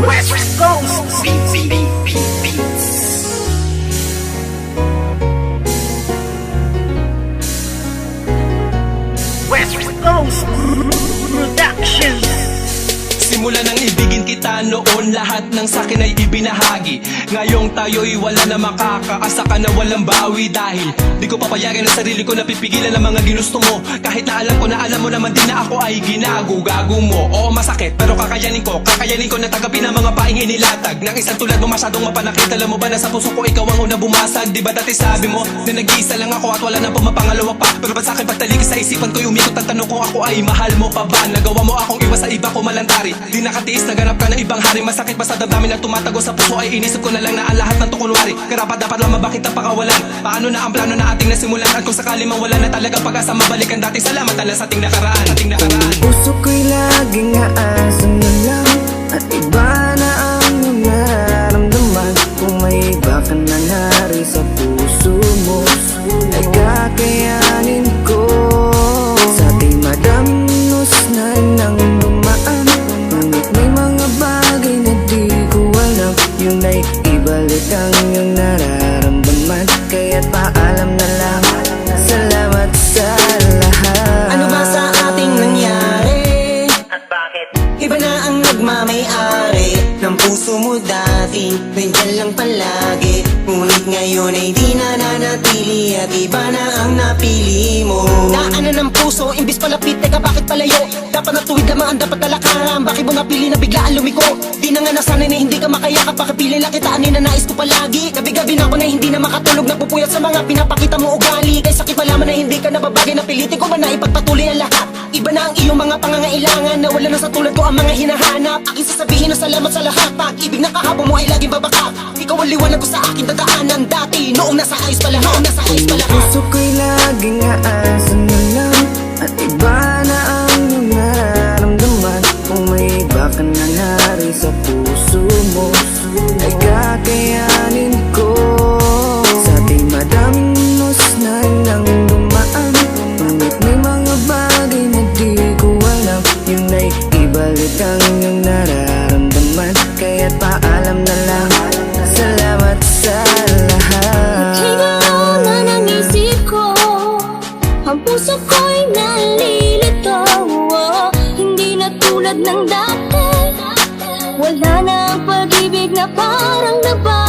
West Coast Simula nang ibigin kita noon. Lahat ng sakin ay ibinahagi. Ngayong tayo'y wala na makakaasa ka na walang bawi Dahil di ko papayagan ang sarili ko. Na pipigilan ang mga ginusto mo. Kahit na alam ko na alam mo naman din na ako ay ginago-gago mo. Oo masakit. Pero kakayanin ko Kakayanin ko na tagapin ang mga paing inilatag. Nang isang tulad mo masyadong mapanakit. Alam mo ba na sa puso ko ikaw ang una bumasag Di ba dati sabi mo na nag-iisa lang ako At wala nang pumapangalawa pa? Pero ba't sa isipan ko'y umikot Ang tanong kung ako ay mahal mo pa ba? Nagawa mo akong iwas sa iba ko malantari Di nakatiis naganap ka ng ibang hari. Masakit pa sa damdamin na tumatago sa puso? Ay inisip ko na lang na ang lahat ng tukunwari Karapat dapat lang mabakit ang pakawalan Paano na ang plano na ating nasimulan? At kung sakali mang wala na talaga pag-asa Mabalik ang dati. Salamat ala sa ating nakaraan. Ating nakaraan. Puso ko'y laging aasa palagi Ngunit ngayon ay di na nanatili At iba na ang napili mo. Daanan ng puso Imbis palapit Teka bakit palayo? Dapat natuwid lamang ang dapat talakaran Bakit mo napili na biglaan lumiko? Di na nga nasanay na hindi ka makayakap Bakit pili lang kita. Ani na nais ko palagi. Gabi-gabi na ako na hindi na makatulog. Napupuyat sa mga pinapakita mo ugali. Kaya sakit malaman na hindi ka nababagay Napilitin ko ba na ipagpatuloy ang lahat Iba na ang iyong mga pangangailangan Na wala na sa tulad ko ang mga hinahanap. Aking sasabihin na salamat sa lahat Pag-ibig na kahapon mo ay laging babaka Ikaw ang liwanag ko sa aking dadaanan. Dati, noong nasa ayos pa lahat Noong nasa ayos pa lahat. Puso ko'y laging aasa na lang ibalik ang iyong nararamdaman Kaya't paalam na lang. Salamat sa lahat. Higalaw na ng isip ko Ang puso ko'y nalilito. Oh, Hindi na tulad ng dati Wala na ang pag-ibig na parang nabali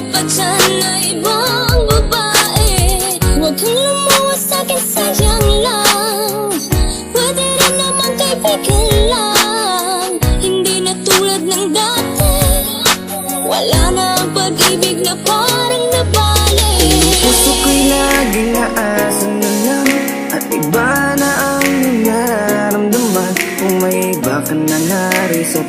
Marami pa dyan na ibang babae. Huwag kang lumuwas sa'kin, sayang lang. Pwede rin naman kaibigan lang. Hindi na tulad ng dati. Wala na ang pag-ibig na parang nabali. Puso ko'y laging aasa At iba na ang nararamdaman Kung may iba ka na sa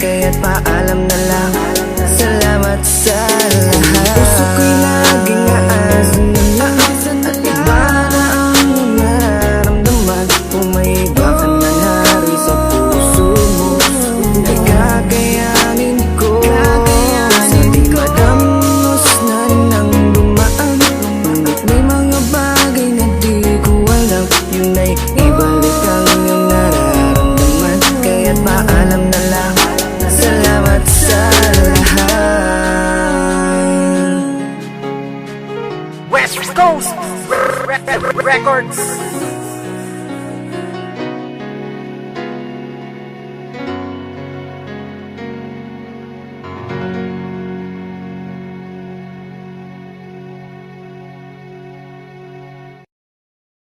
Kaya't paalam na lang Ghost Records.